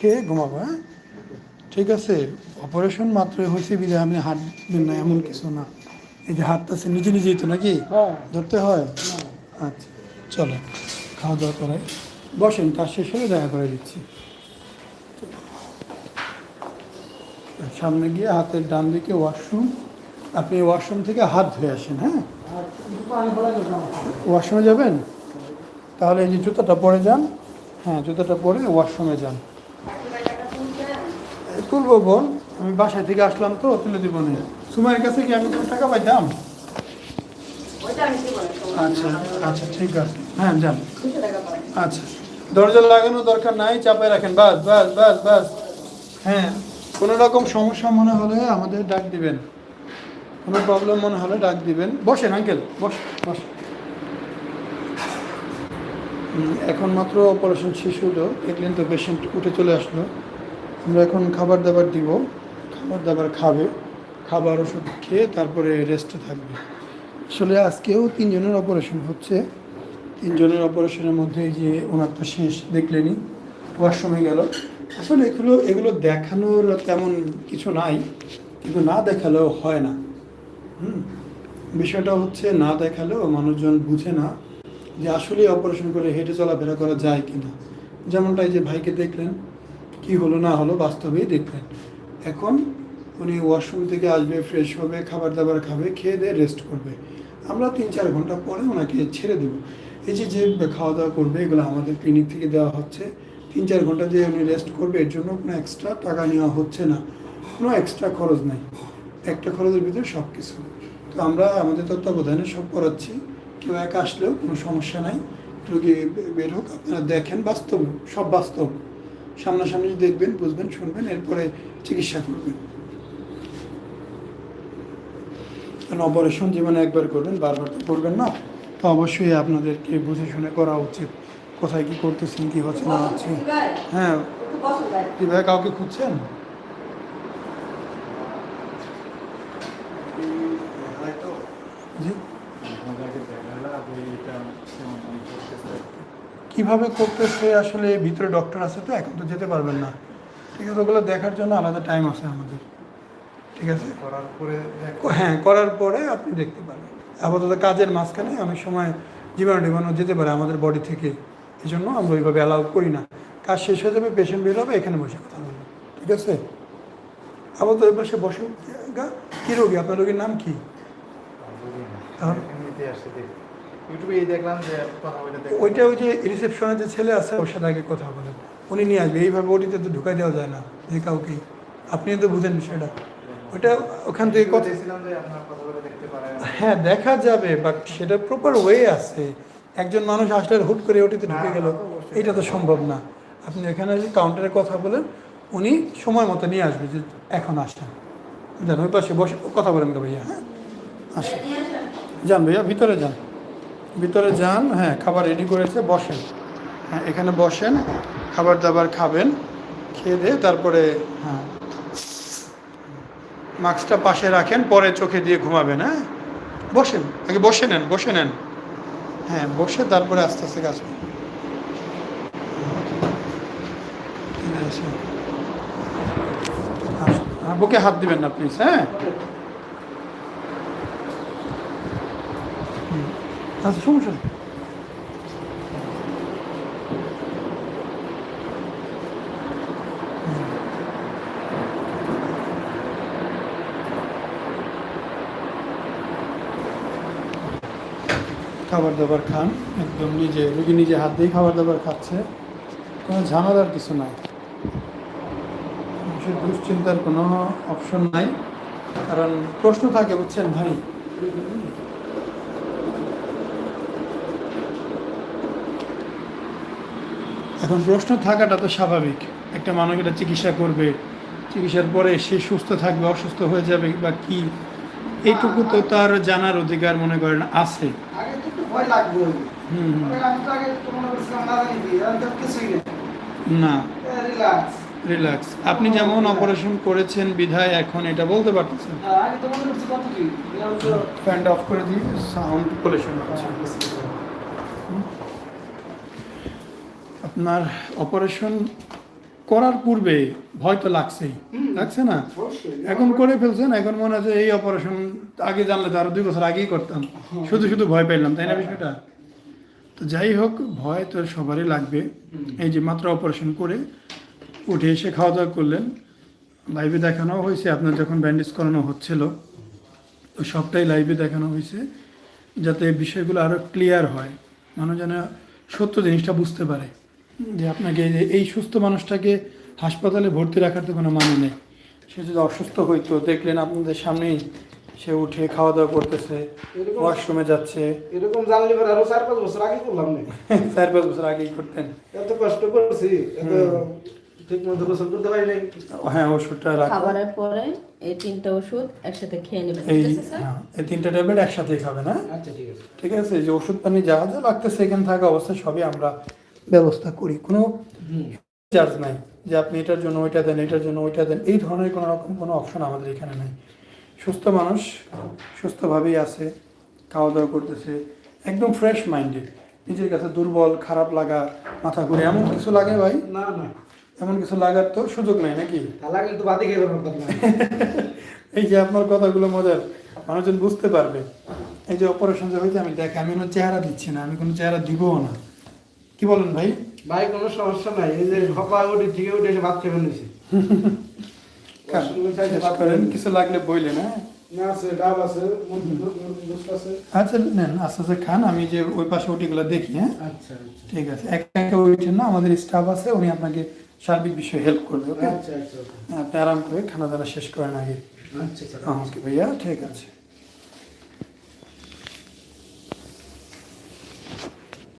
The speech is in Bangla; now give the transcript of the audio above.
খেয়ে ঘুমাবো হ্যাঁ? ঠিক আছে অপারেশন মাত্রই হয়েছে বিদায় আপনি হাঁটবেন না এমন কিছু না। এই যে হাতটা আছে নিজে নিজেই তো নাকি? হ্যাঁ। ধরতে হয়? আচ্ছা চলো খাওয়া দাওয়া করাই বসেন তার শেষ হলে দেখা করে দিচ্ছি। সামনে গিয়ে হাতের ডান দিকে ওয়াশরুম আপনি ওয়াশরুম থেকে হাত ধুয়ে আসেন হ্যাঁ। ওয়াশরুমে যাবেন? তাহলে এই যে জুতাটা পরে যান হ্যাঁ জুতাটা পরে ওয়াশরুমে যান। তুলবো বোন আমি বাসায় থেকে আসলাম তো তুলে দিব না সুমাইয়ের কাছে কি আমি কোনো টাকা পাইতাম? দিব না আচ্ছা আচ্ছা ঠিক আছে। হ্যাঁ যান। আচ্ছা। দরজা লাগানোর দরকার নাই চাপায় রাখেন বাস বাস বাস বাস। হ্যাঁ কোনো রকম সমস্যা মনে হলে আমাদের ডাক দিবেন। কোনো প্রবলেম মনে হলে ডাক দিবেন। বসেন আঙ্কেল বস বস। এখন মাত্র অপারেশন শেষ হলো দেখলেন তো পেশেন্ট উঠে চলে আসলো। আমরা এখন খাবার দাবার দিব। খাবার দাবার খাবে। খাবার ওষুধ খেয়ে তারপরে রেস্টে থাকবে। আসলে আজকেও তিনজনের অপারেশন হচ্ছে। তিনজনের অপারেশনের মধ্যে যে ওনার তো শেষ দেখলেনি ওয়াশরুমে গেল। আসলে এগুলো এগুলো দেখানোর তেমন কিছু নাই। কিন্তু না দেখালেও হয় না। হুম? বিষয়টা হচ্ছে না দেখালেও মানুষজন বুঝে না যে আসলে অপারেশন করে হেঁটে চলাফেরা করা যায় কিনা। যেমনটা এই যে ভাইকে দেখলেন। কি হলো না হলো বাস্তবেই দেখলেন এখন উনি ওয়াশরুম থেকে আসবে ফ্রেশ হবে খাবার দাবার খাবে, খেয়ে দিয়ে রেস্ট করবে। আমরা তিন চার ঘণ্টা পরে ওনাকে ছেড়ে দেবো। এই যে যে খাওয়া দাওয়া করবে, এগুলো আমাদের ক্লিনিক থেকে দেওয়া হচ্ছে। তিন চার ঘণ্টা যে উনি রেস্ট করবে, এর জন্য কোনো এক্সট্রা টাকা নেওয়া হচ্ছে না। কোনো এক্সট্রা খরচ নাই। একটা খরচের ভিতরে সব কিছু তো আমরা আমাদের তত্ত্বাবধানে সব করাচ্ছি। কেউ একা আসলেও কোনো সমস্যা নাই। রুগী বের হোক, আপনারা দেখেন বাস্তব, সব বাস্তব। সামনাসামনি দেখবেন বুঝবেন শুনবেন এরপরে চিকিৎসা করবেন। কারণ অপারেশন জীবনে একবার করবেন বারবার তো করবেন না। তো অবশ্যই আপনাদেরকে বুঝে শুনে করা উচিত। কোথায় কি করতেছেন কি হচ্ছে না হচ্ছে। হ্যাঁ। কি ভাই কাউকে খুঁজছেন? জি। কীভাবে করতেছে আসলে ভিতরে ডক্টর আছে তো এখন তো যেতে পারবেন না। ঠিক আছে ওগুলো দেখার জন্য আলাদা টাইম আছে আমাদের। ঠিক আছে? করার পরে হ্যাঁ করার পরে আপনি দেখতে পারবেন আপাতত কাজের মাঝখানে অনেক সময় জীবাণু টিবাণু যেতে পারে আমাদের বডি থেকে। এই জন্য আমরা ওইভাবে অ্যালাউ করি না। কাজ শেষ হয়ে যাবে পেশেন্ট বের হবে এখানে বসে কথা বলব। ঠিক আছে? আপাতত ওই পাশে বসে কী রোগী? আপনার রোগীর নাম কি? তাহলে? এমনিতে আসছে দেখি ইউটিউবে এই দেখলাম যে কথা বলে ওইটা ওই যে রিসেপশনে যে ছেলে আছে ওর সাথে আগে কথা বলেন। উনি নিয়ে আসবে এইভাবে ওটিতে তো ঢুকাই দেওয়া যায় না যে কাউকে। আপনি তো বুঝেন বিষয়টা। ওইটা ওখান থেকে কথা হ্যাঁ দেখা যাবে বাট সেটা প্রপার ওয়ে আছে। একজন মানুষ আসলে হুট করে ওটিতে ঢুকে গেল এটা তো সম্ভব না। আপনি এখানে যে কাউন্টারে কথা বলেন উনি সময় মতো নিয়ে আসবে যে এখন আসেন যান ওই পাশে বসে কথা বলেন তো ভাইয়া হ্যাঁ? আসেন। যান ভাইয়া ভিতরে যান। ভিতরে যান হ্যাঁ খাবার রেডি করেছে, বসেন। হ্যাঁ এখানে বসেন, খাবার দাবার খাবেন, খেয়ে দিয়ে তারপরে হ্যাঁ মাস্কটা পাশে রাখেন, পরে চোখে দিয়ে ঘুমাবেন হ্যাঁ? বসেন, আগে বসে নেন বসে নেন। হ্যাঁ বসে তারপরে আস্তে আস্তে কাজ। আর বুকে হাত দিবেন না প্লিজ হ্যাঁ? আচ্ছা সমস্যা নেই। খাবার দাবার খান। একদম নিজে, রুগী নিজে হাত দিয়ে খাবার দাবার খাচ্ছে। কোনো ঝামেলার কিছু নাই। মানুষের দুশ্চিন্তার কোনো অপশন নাই। কারণ প্রশ্ন থাকে, বুঝছেন ভাই? এখন প্রশ্ন থাকাটা তো স্বাভাবিক। একটা মানুষ এটা চিকিৎসা করবে চিকিৎসার পরে সে সুস্থ থাকবে অসুস্থ হয়ে যাবে বা কি এইটুকু তো তার জানার অধিকার মনে করেন আছে। না। রিল্যাক্স আপনি যেমন অপারেশন করেছেন বিধায় এখন এটা বলতে পারতেছেন। ফ্যানটা অফ করে দিই সাউন্ড পলিউশন হচ্ছে। আপনার অপারেশন করার পূর্বে ভয় তো লাগছেই লাগছে না? এখন করে ফেলছেন এখন মনে হচ্ছে এই অপারেশন আগে জানলে তো আরও দুই বছর আগেই করতাম। শুধু শুধু ভয় পেলাম তাই না বিষয়টা? তো যাই হোক ভয় তো সবারই লাগবে। এই যে মাত্র অপারেশন করে উঠে এসে খাওয়া দাওয়া করলেন। লাইভে দেখানো হয়েছে আপনার যখন ব্যান্ডেজ করানো হচ্ছিল তো সবটাই লাইভে দেখানো হয়েছে যাতে বিষয়গুলো আরও ক্লিয়ার হয়। মানুষ যেন সত্য জিনিসটা বুঝতে পারে। যে আপনাকে যে এই সুস্থ মানুষটাকে হাসপাতালে ভর্তি রাখার তো কোনো মানে নেই। সে যদি অসুস্থ হইতো দেখলেন আপনাদের সামনেই সে উঠে খাওয়া দাওয়া করতেছে ওয়াশরুমে যাচ্ছে। এরকম জানলে পরে আরও চার পাঁচ বছর আগে করলাম না। চার পাঁচ বছর আগেই করতেন। এত কষ্ট করছি এত ঠিক মতো গোসল করতে পারি নাই। হ্যাঁ ওষুধটা রাখো। খাবারের পরে এই তিনটা ওষুধ একসাথে খেয়ে নেবেন এই ঠিক আছে হ্যাঁ, এই তিনটা ট্যাবলেট একসাথেই খাবে না আচ্ছা ঠিক আছে। ঠিক আছে যে ওষুধ পানি যা যা লাগতেছে এখানে থাকা অবস্থায় সবই আমরা ব্যবস্থা করি কোনো চার্জ নাই যে আপনি এটার জন্য ওইটা দেন এটার জন্য ওইটা দেন এই ধরনের কোনো রকম কোনো অপশন আমাদের এখানে নাই। সুস্থ মানুষ সুস্থভাবেই আছে খাওয়া দাওয়া করতেছে একদম ফ্রেশ মাইন্ডে নিজের কাছে দুর্বল খারাপ লাগা মাথা ঘুরে এমন কিছু লাগে ভাই? না না। এমন কিছু লাগার তো সুযোগ নাই নাকি? তা লাগলে তো বাদে খেয়ে এই যে আপনার কথাগুলো মজার মানুষজন বুঝতে পারবে। এই যে অপারেশন যে হয়েছে আমি দেখ আমি কোনো চেহারা দিচ্ছি না আমি কোনো চেহারা দিবও না। কি বলেন ভাই? ভাই কোনো সমস্যা নাই। এই যে সকাল উঠে থেকে উঠে এসে ভাত খেয়ে কিছু লাগলে বইলেন হ্যাঁ? আচ্ছা নেন আস্তে আস্তে খান আমি যে ওই পাশে ওটিগুলো দেখি হ্যাঁ? আচ্ছা আচ্ছা। ঠিক আছে এক একে ওইটেন না আমাদের স্টাফ আছে উনি আপনাকে সার্বিক বিষয়ে হেল্প করবে ওকে আচ্ছা আপনি আরাম করে খানা দানা শেষ করেন আগে। আচ্ছা ভাইয়া ঠিক আছে।